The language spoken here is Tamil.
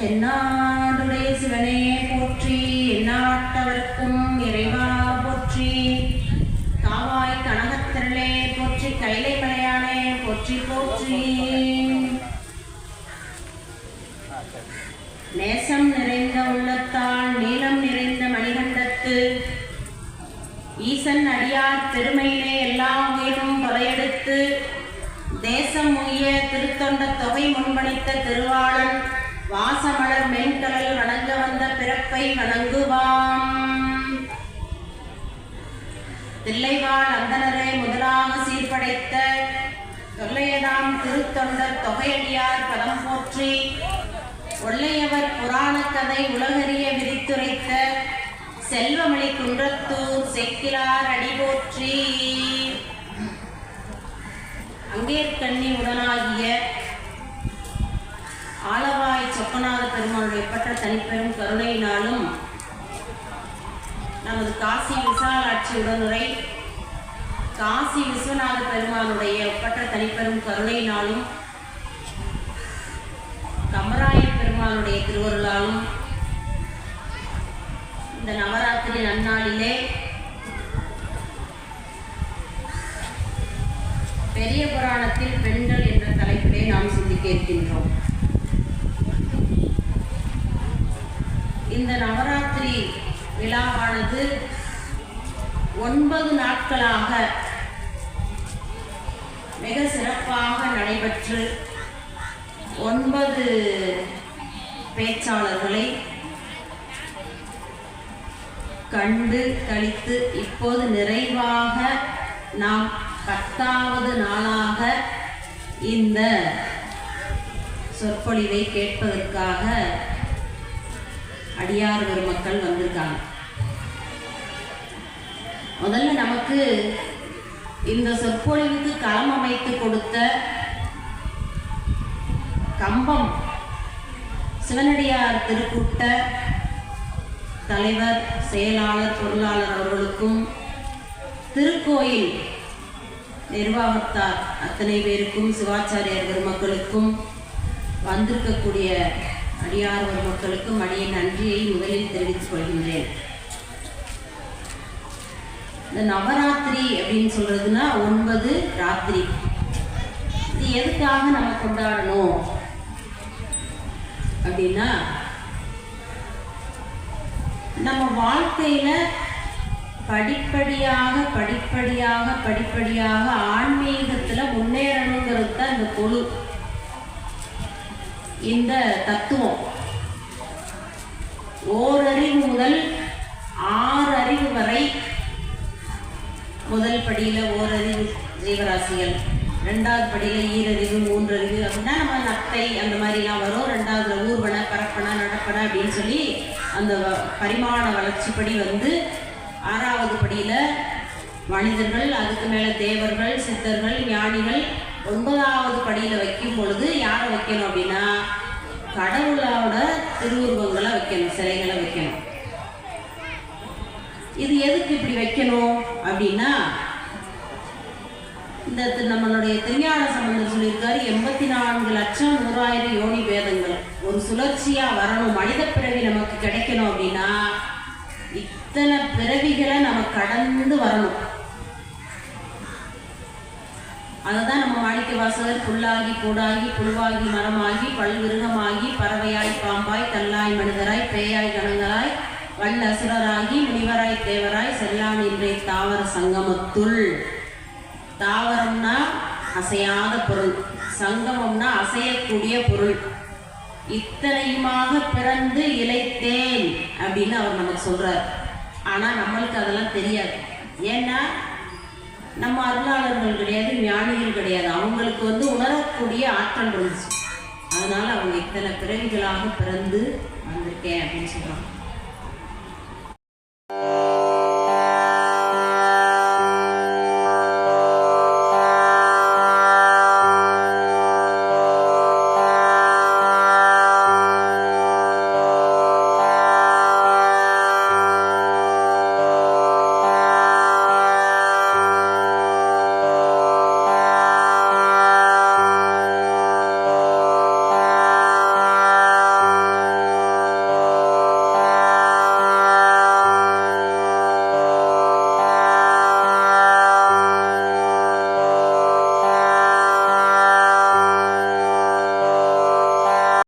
தென்னாடுடைய சிவனே போற்றி எந்நாட்டவர்க்கும் இறைவா போற்றி. காவாய் கனகத்திரளே போற்றி கைலை மலையானே போற்றி போற்றி. நேசம் நிறைந்த உள்ளத்தால் நீளம் நிறைந்த மணிகண்டத்து. ஈசன் அடியார் பெருமையிலே எல்லா உயிரும் கொலையெடுத்து தேசம் உய திருத்தொண்ட தொகை முன்பணித்த திருவாளன் வாசமலர் மென்கடல் வணங்க வந்த பிறப்பை வணங்குவாம். தில்லைவாழ் அந்தனரை முதலாக சீர்படைத்த தொல்லையதாம் திருத்தொண்டர் தொகையடியார் பதம் போற்றி ஒல்லையவர் புராணக் கதை உலகறிய விரித்துரைத்த செல்வமணி குன்றத்தூர் செக்கிலார் அடி ஆலவாய் பெருமானுடைய பட்ட தனிப்பெரும் கருணையினாலும் நமது காசி விசாலாட்சி உடனுரை காசி விஸ்வநாத பெருமானுடைய ஒப்பற்ற தனிப்பெரும் கருணையினாலும் கமராய பெருமானுடைய திருவருளாலும் இந்த நவராத்திரி நன்னாளிலே பெரிய புராணத்தில் பெண்கள் என்ற தலைப்பிலே நாம் சிந்திக்க இருக்கின்றோம். இந்த நவராத்திரி விழாவானது ஒன்பது நாட்களாக மிக சிறப்பாக நடைபெற்று ஒன்பது பேச்சாளர்களை கண்டு கழித்து இப்போது நிறைவாக நாம் பத்தாவது நாளாக இந்த சொற்பொழிவை கேட்பதற்காக அடியார் பெருமக்கள் வந்திருக்காங்க. முதல்ல நமக்கு இந்த சொற்பொழிவுக்கு களம் அமைத்து கொடுத்த கம்பம் சிவனடியார் திருக்கூட்ட தலைவர் செயலாளர் பொருளாளர் அவர்களுக்கும் திருக்கோயில் நிர்வாகத்தார் அத்தனை பேருக்கும் சிவாச்சாரியர் பெருமக்களுக்கும் வந்திருக்கக்கூடிய அடியார் மக்களுக்கும் அடிய நன்றியை முதலில் தெரிவித்துக் கொள்கின்றேன். இந்த நவராத்திரி அப்படின்னு சொல்றதுன்னா ஒன்பது ராத்திரி. இது எதுக்காக நம்ம கொண்டாடணும்? அப்படின்னா நம்ம வாழ்க்கையில படிப்படியாக படிப்படியாக படிப்படியாக ஆன்மீகத்துல முன்னேறணுங்கிறது தான் இந்த கொழு இந்த தத்துவம். ஓரறிவு முதல் ஆறு அறிவு வரை முதல் படியில் ஓரறிவு ஜீவராசிகள் ரெண்டாவது படியில் ஈரறிவு மூன்றறிவு அப்படின்னா நம்ம நத்தை அந்த மாதிரிலாம் வரும். ரெண்டாவதுல ஊர்வன பரப்பன நடப்பன அப்படின்னு சொல்லி அந்த வ- பரிமாண வளர்ச்சிப்படி வந்து ஆறாவது படியில் மனிதர்கள் அதுக்கு மேலே தேவர்கள் சித்தர்கள் ஞானிகள் ஒன்பதாவது படியில் வைக்கும் பொழுது யாரை வைக்கணும் அப்படின்னா கடவுளோட திருவுருவங்களை வைக்கணும் சிலைகளை வைக்கணும். இது எதுக்கு இப்படி வைக்கணும் அப்படின்னா இந்த நம்மளுடைய திருஞான சம்பந்தம் சொல்லியிருக்காரு எண்பத்தி நான்கு லட்சம் நூறாயிரம் யோனி வேதங்கள் ஒரு சுழற்சியாக வரணும் மனித பிறவி நமக்கு கிடைக்கணும் அப்படின்னா இத்தனை பிறவிகளை நம்ம கடந்து வரணும். அதை தான் நம்ம மாணிக்க வாசகர் புல்லாகி கூடாகி புழுவாகி மரமாகி பல்விருகமாகி பறவையாய் பாம்பாய் கல்லாய் மனிதராய் பேயாய் கணங்களாய் வல் அசுரராகி முனிவராய் தேவராய் செல்லான் இன்றைய தாவர சங்கமத்துள். தாவரம்னா அசையாத பொருள். சங்கமம்னா அசையக்கூடிய பொருள். இத்தனையுமாக பிறந்து இழைத்தேன் அப்படின்னு அவர் நமக்கு சொல்றார். ஆனா நம்மளுக்கு அதெல்லாம் தெரியாது. ஏன்னா நம்ம அருளாளர்கள் கிடையாது ஞானிகள் கிடையாது. அவங்களுக்கு வந்து உணரக்கூடிய ஆற்றல் இருந்துச்சு. அதனால அவங்க இத்தனை பிறவிகளாக பிறந்து வந்திருக்கேன் அப்படின்னு சொல்றாங்க.